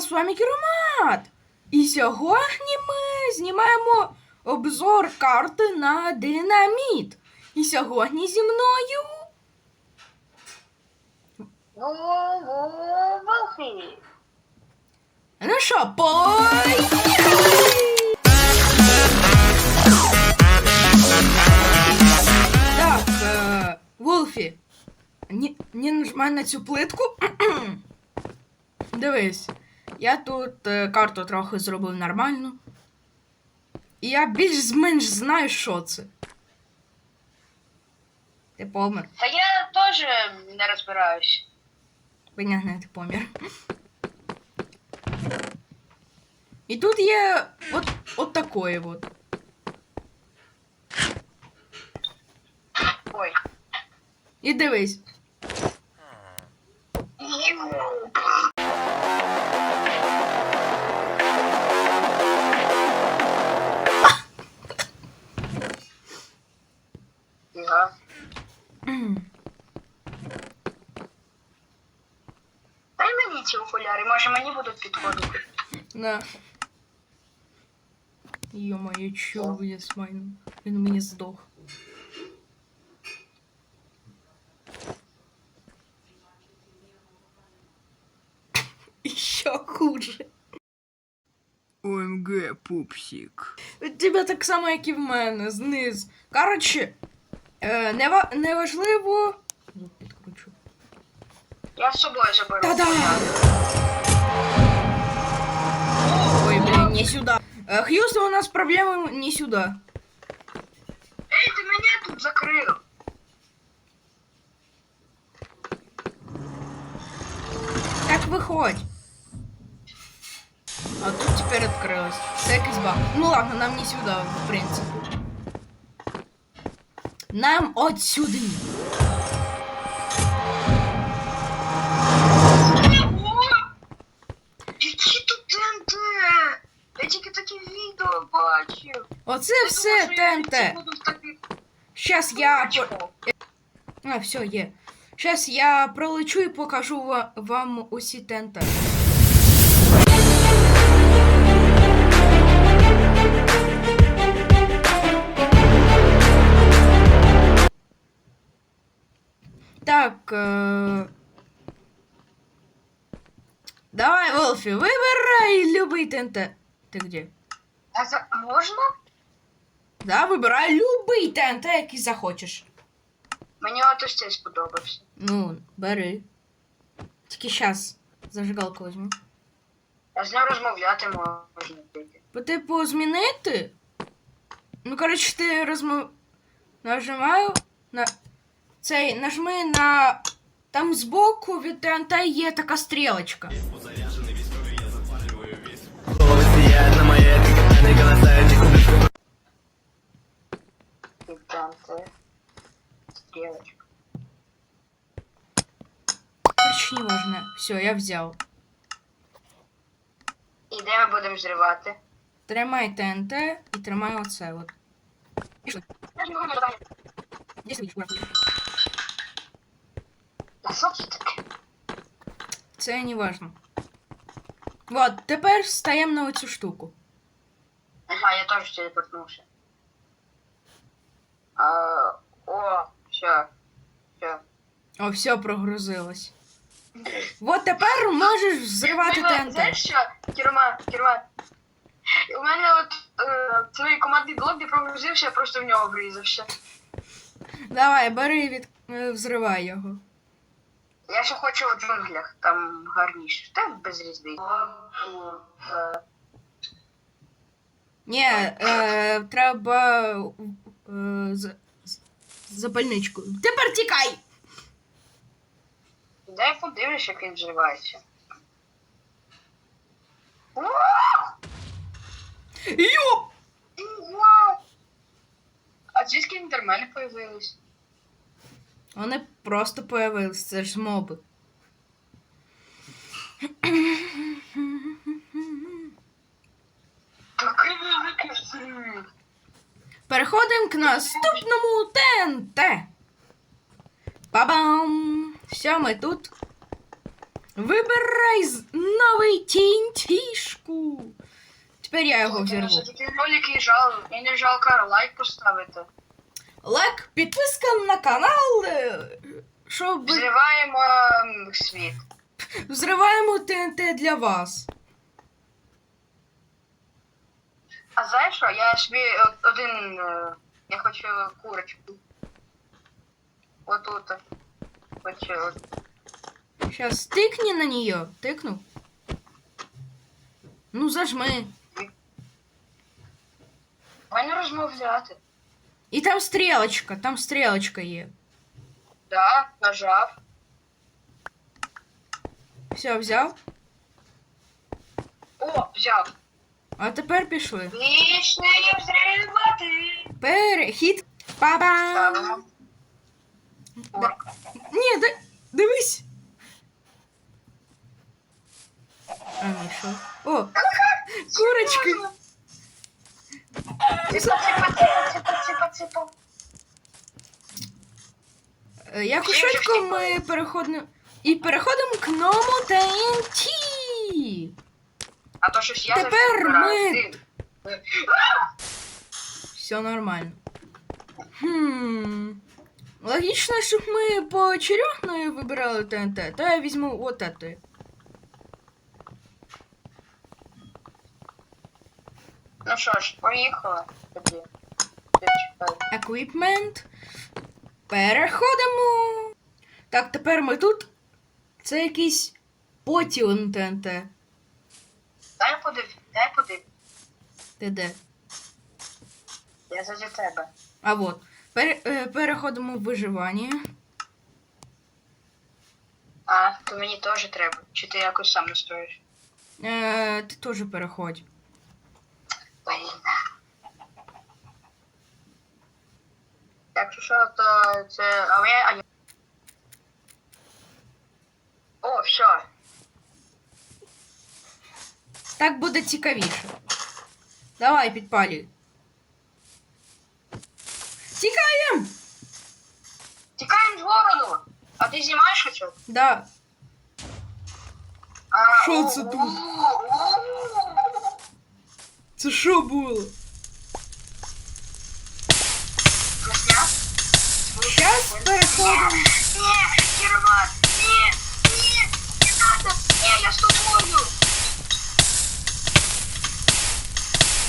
з вами Керамат! І сьогодні ми знімаємо обзор карти на динаміт. І сьогодні зі мною. Ну що, поїхали! Так, е, Волфі, не, не нажимай на цю плитку. Дивись, я тут е, карту трохи зробив нормально. І я більш-менш знаю, що це. Ти помер. Та я теж не розбираюсь. Понятно, ти помер. І тут є от, от такое от. Ой. І дивись. Ё-моё, чё я з майном? Він у мене здох. Еще хуже. ОМГ, пупсик. У тебе так само, як і в мене, зниз. Коротше, е, нева- неважливо. Звук підкручу. Я з собою заберу. Та-да! Ой, блин, не сюда. Э, Хьюстон, у нас проблемы не сюда. Ей, ти мене тут закрив. Так выходь. А тут теперь открылось. Це якийсь баг. Ну ладно, нам не сюда, в принципе. Нам от все ТНТ. Щас я... А, все, є. Щас я пролечу і покажу вам усі ТНТ. Так. Е... Давай, Волфі, вибирай любий ТНТ. Ти где? А за... можна? Да, вибирай любий ТНТ, який захочеш. Мені от ось цей сподобався. Ну, бери. Тільки щас зажигалку візьму. А з ним розмовляти можна. По типу змінити. Ну, коротше, ти розмов... Нажимаю на цей, нажми на. Там збоку від ТНТ є така стрілочка. Сияет на моей экране голоса этих ублюдков І ТНТ. Стрілочка. Коротше, не важно. Все, я взяв. І де ми будемо зривати? Тримай ТНТ і тримай оце от. Пішли. А що це таке? Це не важно. Вот, тепер стаємо на оцю штуку. Ага, я теж телепортнувся. А, о, все. Все. О, все прогрузилось. Вот тепер можеш взривати ТНТ. Знаєш що, Кірма, Кірма, у мене от е, цей командний блок, де прогрузився, я просто в нього врізався. Давай, бери від е, взривай його. Я ще хочу у джунглях, там гарніше. Та без різниці. Е, Ні, е, треба з, з- запальничку. Тепер тікай! Дай подивлюсь, як він вживається. О! Йоп! А звідки інтермени появились? Вони просто появились, це ж моби. Такий великий взрив! Переходимо к наступному ТНТ. Па-бам! Все, ми тут. Вибирай новий TNT. Тепер я його взірву. такий ролик жал, і не жалко лайк поставити. Лайк, підписка на канал, е, щоб Взриваємо світ. взриваємо ТНТ для вас. А знаєш що, я собі о- один. е, Я хочу курочку. Отут. Хочу. от. Сейчас тикни на нее. Тикнув. Ну, зажми. Мене розмовляти. І там стрілочка, там стрілочка є. Да, нажав. Все, взяв. О, взяв. А тепер пішли. Пішли взривати. Перехід. Па-бам! О, Ні, ди- дивись. А, ну що? О, курочки. Ципа, ципа, ципа, ципа, ципа, ципа. Е, Як швидко ми переходимо. І переходимо к новому TNT. А то щось я Тепер ми- Все нормально. Хм. Логічно, щоб ми поочередно вибирали ТНТ, то я візьму от это. Ну що ж, поїхали тоді. Equipment. Переходимо. Так, тепер ми тут. Це якийсь потіон ТНТ. Дай подив, дай подив. Ти де? Я заді тебе. А от. Пере, е, переходимо в виживання. А, то мені теж треба. Чи ти якось сам настроїш? Е, ти теж переходь. Блін. Якщо що, то це. А я... О, все. Так буде цікавіше. Давай, підпалюй. Тікаєм! Тікаємо з городу. А ти знімаєш хоча? б? Да. А, Що о, це о, тут? о, Це що було? Засняв? Щас переходимо. Ні, Кірват, ні, ні, не надо, ні, я з тобою.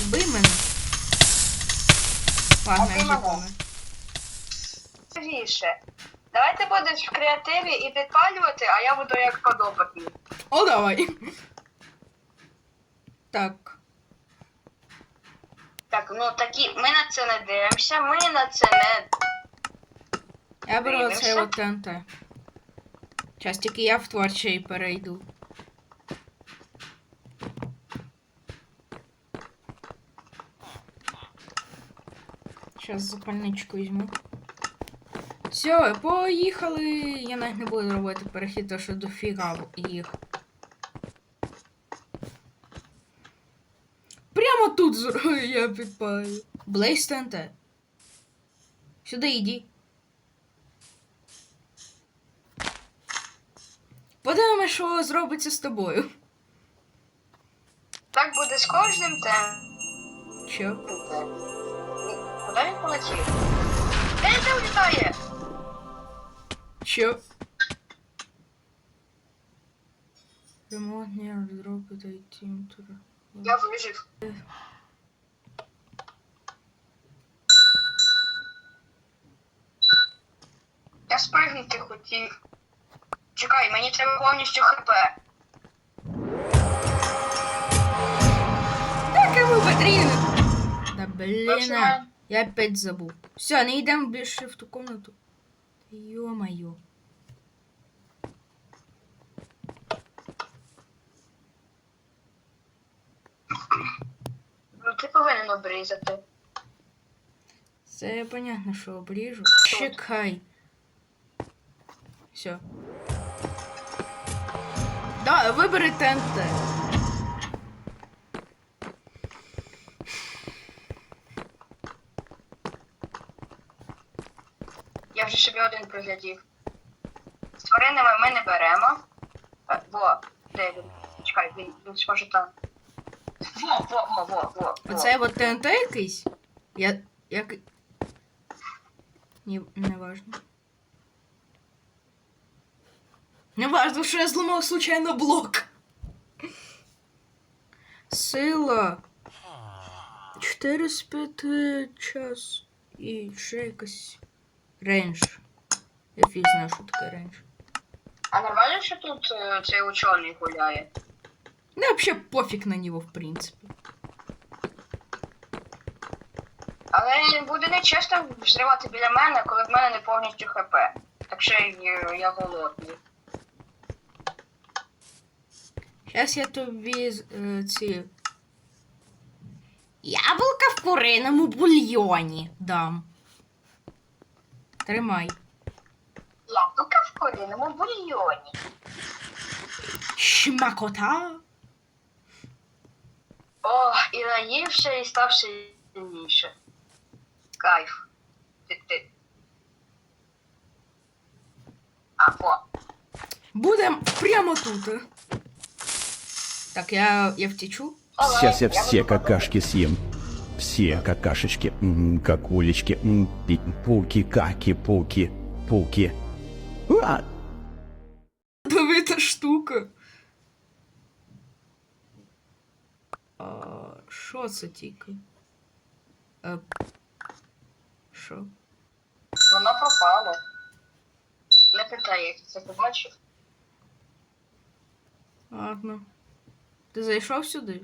Вбий мене. Ладно, я вже помер. Цікавіше. Давайте будеш в креативі і підпалювати, а я буду як подопитний. О, давай. Так. Так, ну такі, ми на це не дивимося, ми на це не. Я беру Дивимося. оцей от ТНТ. Час тільки я в творчий перейду. Зараз запальничку візьму. Все, поїхали. Я навіть не буду робити перехід, тому що дофіга їх. Прямо тут зро- я підпалю. Блейз ТНТ. Сюди йди. Подивимось, що зробиться з тобою. Так буде з кожним тем. Що? Куди він полетів? Де він там літає? Що? Remote near the drop it a team to the... Я вижив. Я спригнути хотів. Чекай, мені треба повністю хп. Так йому потрібно. Да блін, Починаю. Я опять забув. Все, не йдемо більше в ту комнату. Йо-моє. Ну ти повинен обрізати. Це понятно, що обріжу. Чекай. Все. Да, вибери ТНТ. Вже собі один приглядів. З тваринами ми не беремо. Е, Во, де він? Чекай, він, він схоже там. Во, во, во, во, во. Оце от ТНТ якийсь? Я. Як. Ні, не важно. Не важно, що я зламав случайно блок. Сила. 4 з 5 час. І ще якась рейндж. Я фіг знаю, що таке рейндж. А нормально, що тут е, цей учений гуляє? Ну, вообще пофіг на нього, в принципі. Але буде нечесно взривати біля мене, коли в мене не повністю хп. Так що я, я голодний. Зараз я тобі е, ці. Яблука в куриному бульйоні дам. Тримай. Яблука в корінному бульйоні. Шмакота. О, і наївся, і став сильніше. Кайф. Ти, ти. А, о. Будем прямо тут. Так, я, я втечу. Сейчас я Давай, все буду какашки съем. Все какашечки, м, какулечки, м, пи- пуки, каки, пуки, пуки. А, Давита штука. А, Що це тільки? Е, Що? Воно пропало. Не питай, як ти це побачив. Ладно. Ти зайшов сюди?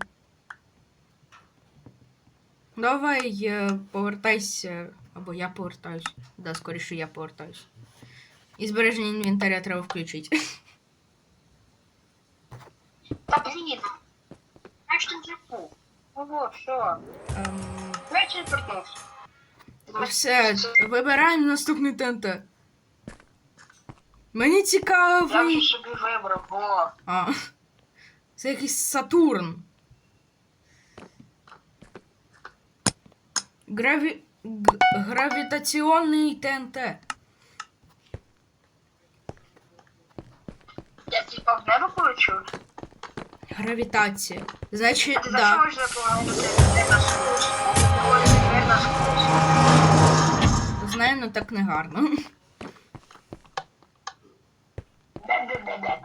Давай е, повертайся. Або я повертаюсь. Да, скоріше я повертаюсь. І збереження інвентаря треба включити. Та блін. Знаєш, ти вже був. Ну що? Ем, вернувся. все, вибираємо наступний ТНТ. Мені Я вже собі вибрав, бо. А. Це якийсь Сатурн. Граві... г- Гравітаційний ТНТ. Я типа в небо полечу. Гравітація. Значить, А да. можна. Ой. Знаю, ну так не гарно. Де-де-де-де.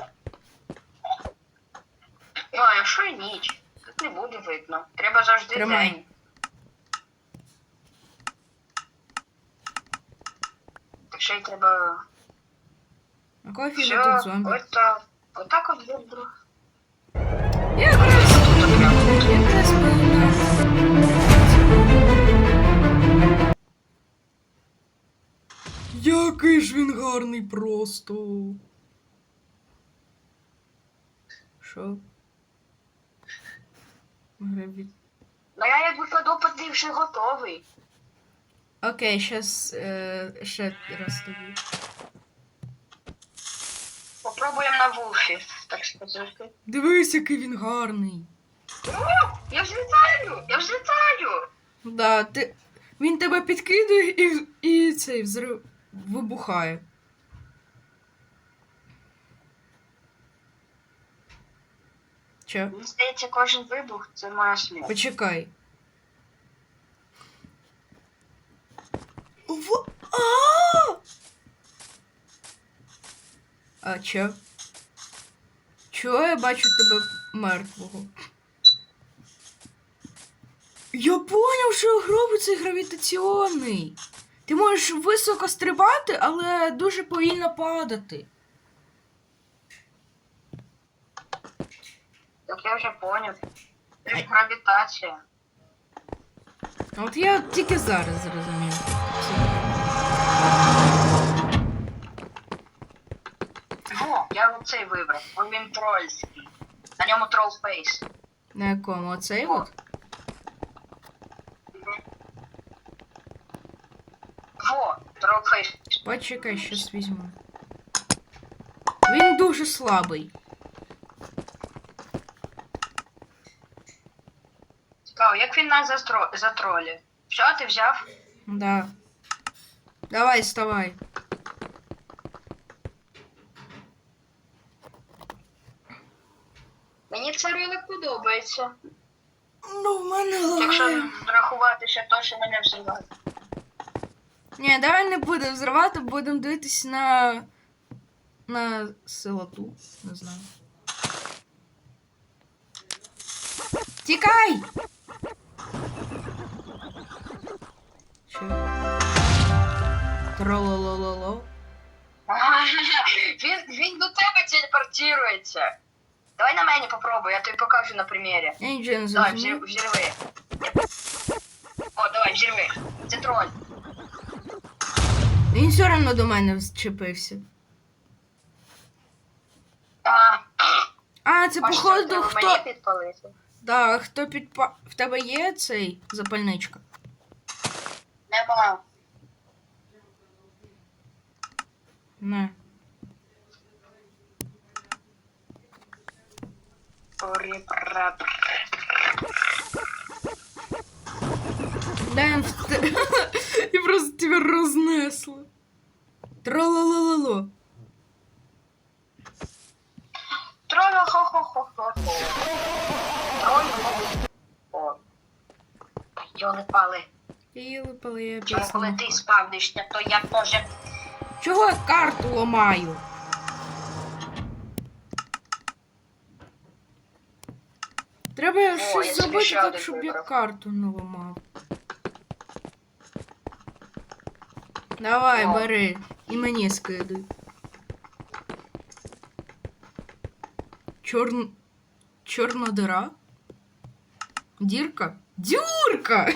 Ну, а і ніч? Тут не буде видно. Треба завжди Тримай. день. Й треба. А кого фіга тут зомбі? от так. От. Якраз, якраз. Який ж він гарний просто. Що? Граві... Ну я як випадопадний вже готовий. Окей, щас е, ще раз тобі. Попробуємо на вулфі, так сказати. Дивись, який він гарний. Я взлітаю! Я взлітаю! Да, ти... Він тебе підкидує і, і цей взрив вибухає. Чо? Мені здається, кожен вибух це моя смерть. Почекай. В... А! а чо? Чого я бачу тебе мертвого? Я поняв, що гроби це гравітаційний. Ти можеш високо стрибати, але дуже повільно падати. Так я вже поняв. Це ж гравітація. От я тільки зараз зрозумів. Во, я оцей вибрав. Він трольський. На ньому трол фейс. На якому? Оцей от? Во, трол фейс. Почекай, щас візьму. Він дуже слабий. Цікаво, як він нас застро... затролює? Що ти взяв? Да. Давай, вставай. Мені це ролик подобається. Ну, в мене Якщо лагає. врахувати ще то, що мене взриває. Ні, давай не будемо взривати, будемо дивитись на. на силоту. Не знаю. Тікай! Трололололо. Він, він до тебе телепортується. Давай на мені попробуй, я тобі покажу на примірі. Я нічого не Давай, зрозумів. взір- взірви. О, давай, взірви. Це троль. Він все одно до мене вчепився. А, А, це походу треба хто. мені підпалити? Да, хто підпа. В тебе є цей запальничка? Нема. Не. Дэн, и просто тебя разнесло. Трололололо. Троль хо-хо-хо-хо-хо. Троль хо-хо. Йоли пали. І випала я Чому коли ти спавнишся, то я теж. Чого я карту ламаю? Треба я щось собі зробити ще так, один щоб я вибрав. карту не ламав. Давай, О. бери. І мені скидуй. Чорн... Чорна дира? Дірка? Дюрка!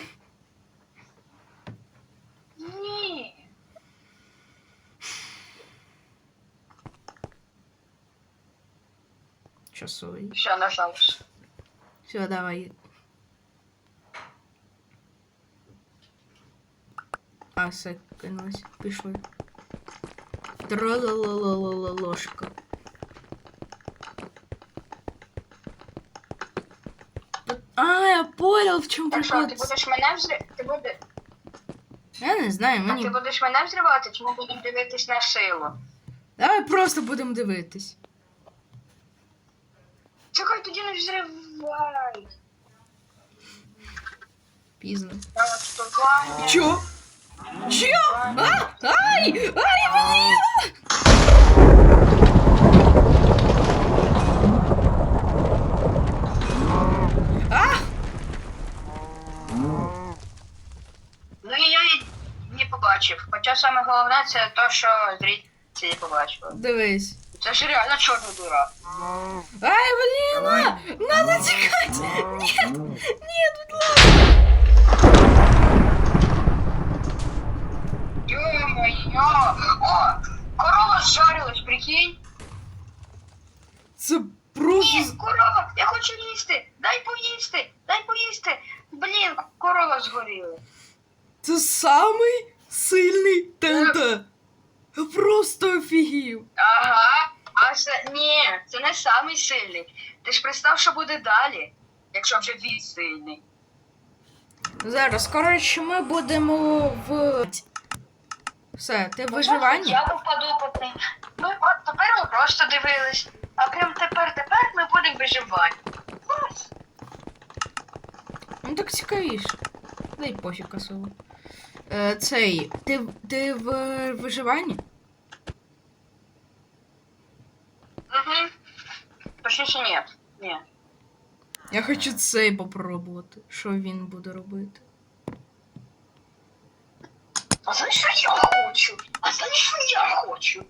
Часовий. Все, нажав. Все, давай. А, все, кинулось. Пішли. Тролололололошка. А, я понял, в чому Так що, ти прикол. будеш мене взривати? Ти. Я не знаю, А ти мені. будеш мене взривати, чи ми будемо дивитись на силу? Давай просто будемо дивитись. Чекай, тоді не взривай. Пізно. Чо? Чо? А! Ай! Ай, блін! А! Ну я її не побачив. Хоча саме головне це те, що зрителі побачили. Дивись. Це ж реально чорна дура. Ай, блин! а! Надо текать! Нет! Нет, будь ласка! Ё-моё! О! Корова зжарилась, прикинь! Це Ні, просто... корова! Я хочу їсти! Дай поїсти! Дай поїсти! Блін, корова згоріла. Це самий сильний ТНТ. Просто офігів. Ага. А це ні, це не самий сильний. Ти ж представ, що буде далі, якщо вже він сильний. Зараз, коротше, ми будемо в... Все, ти в виживанні? Я попаду по тим. Ми от тепер ми просто дивились. А прям тепер тепер ми будемо виживати. Ось. Ну так цікавіше. Дай пофіг косово. Е, цей, ти, ти в виживанні? Угу. Точніше, ні. Ні. Я хочу цей попробувати. Що він буде робити? А знаєш, що я хочу? А знаєш, що я хочу?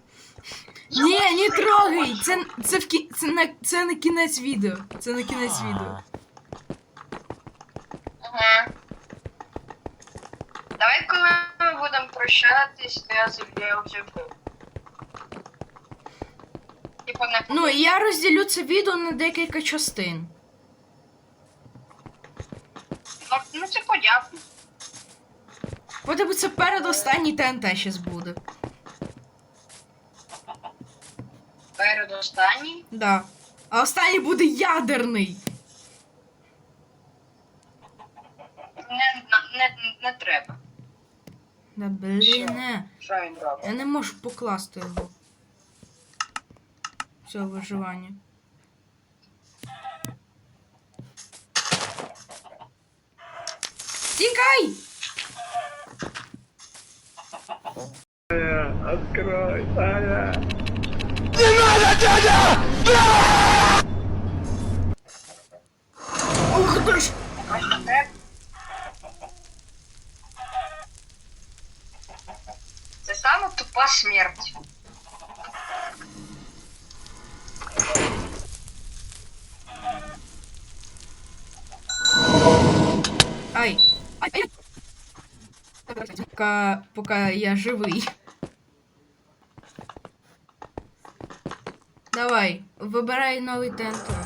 Я Ні, хочу не трогай! хочу. Це, це, в кі... це, на... це на кінець відео. Це на кінець відео. Ага. Давай, коли ми будемо прощатись, то я зіб'ю вже був. Типа не Ну, і я розділю це відео на декілька частин. Ну, ну це подякую. Бо тебе це передостанній ТНТ щас буде. Передостанній. Да. А останній буде ядерний. Не, не, не треба. Да блін, не. Я не можу покласти його. Все, виживання. Тікай! Открой, Аня. Ух ти ж! Ось так. Це саме тупа смерть. Ай! Пока, пока я живий. Давай, вибирай новий ТНТ.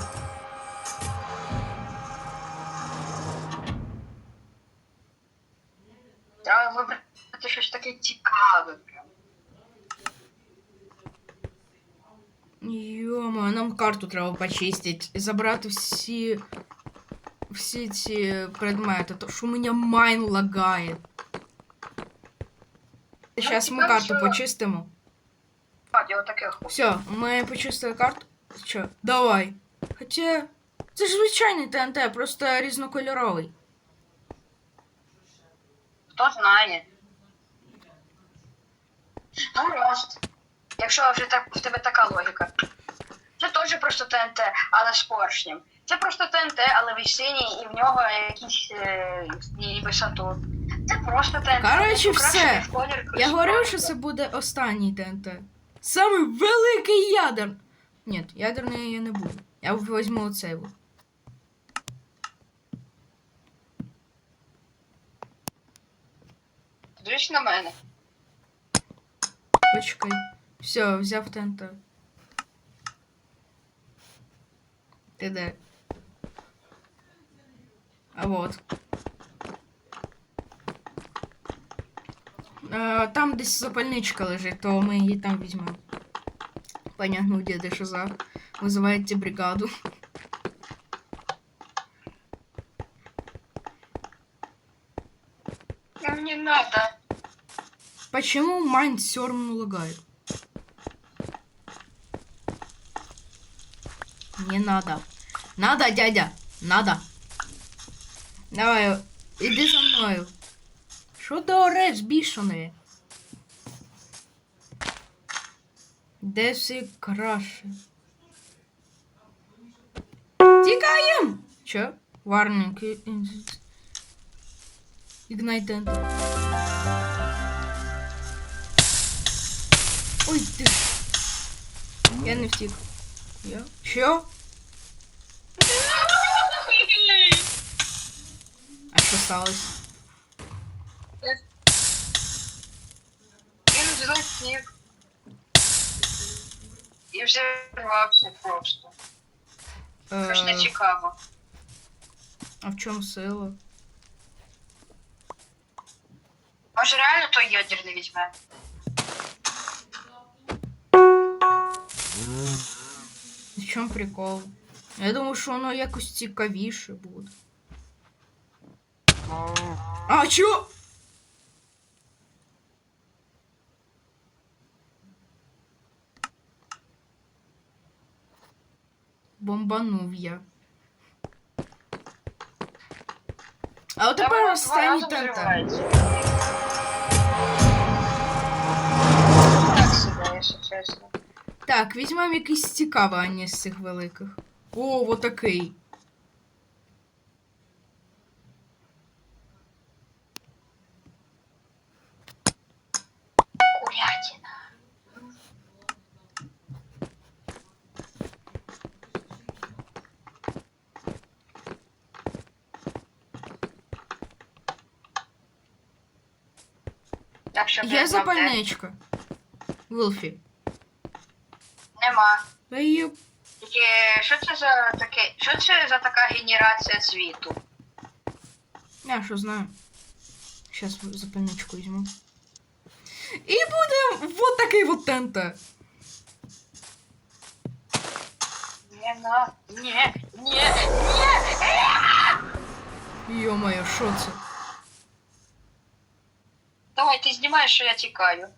Йома, нам карту треба почистити. Забрати всі. Всі ці предмети. То що у мене майн лагає. Зараз ми тепер карту що? почистимо. А, я отаке хочу. Все, ми почистили карту. Що? Давай. Хоча. Це ж звичайний ТНТ, просто різнокольоровий. Хто знає. Гаразд. Якщо вже так, в тебе така логіка. Це теж просто ТНТ, але з поршнем. Це просто ТНТ, але він синій, і в нього якийсь е, ніби Сатурн. Це просто ТНТ. Коротше, все. колір Я говорив, що це буде останній ТНТ. Самий великий ядер. Ні, ядерний я не буду. Я візьму оцей. от. Дивись на мене. Почекай. Все, взяв ТНТ. Ти де? А вот. Е, там десь запальничка лежить, то ми її там візьмемо. Понятно, діди Шиза. Визиваєте бригаду. Ну, Не надо. Почему Майн все равно лагает? Не надо. Надо, дядя. Надо. Давай, иди за мною. Що ти ореш, бішаний? Де всі краші? Тікаєм! Чо? Варник. Ігнайтент. Ой, ти. Я не втік. Я? Що? А що сталося? Він злетів. І взірвався просто. Це ж не Е, цікаво. а в чому сила? Може реально той ядерний візьме? В чому прикол? Я думаю, що воно якось цікавіше буде. А чо? Бомбанув я. А от Та тепер останній взривається. Так себе, якщо чесно. Так, візьмемо якийсь цікавий, а не з цих великих. О, вот Є запальничка. Вилфі. Нема. Та є Тільки що це за таке? Що це за така генерація світу? Я що знаю. Сейчас запальничку візьму. І буде вот такий вот тента. Не на. Ні, ні, ні. Йо-моє, що це? Давай, ти знімаєш, що я тікаю.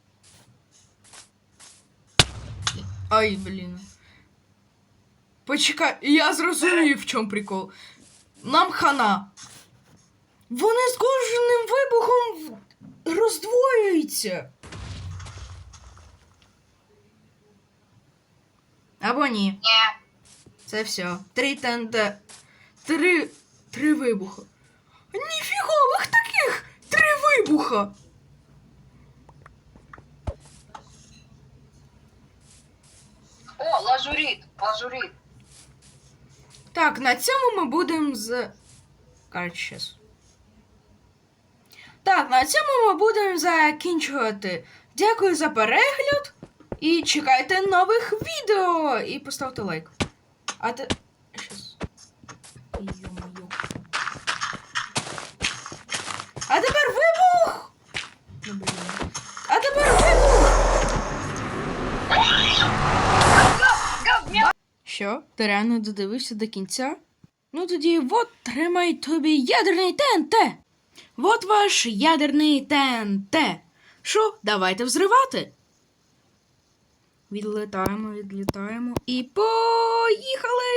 Ай, блін. Почекай, я зрозумів, в чому прикол. Нам хана. Вони з кожним вибухом роздвоюються. Або ні. Ні. Це все. Три ТНТ. Три. Три вибуха. Ніфігових таких! Три вибуха! О, лазурит, лазурит. Так, на цьому ми будемо з. Коротше, щас. Так, на цьому ми будемо закінчувати. Дякую за перегляд. І чекайте нових відео. І поставте лайк. А те. Щас. А тепер вибух! Ну, блін. А тепер вибух! Гав, мяу. Що? Ти реально додивився до кінця? Ну тоді от тримай тобі ядерний ТНТ. От ваш ядерний ТНТ. Що, давайте взривати. Відлітаємо, відлітаємо і поїхали!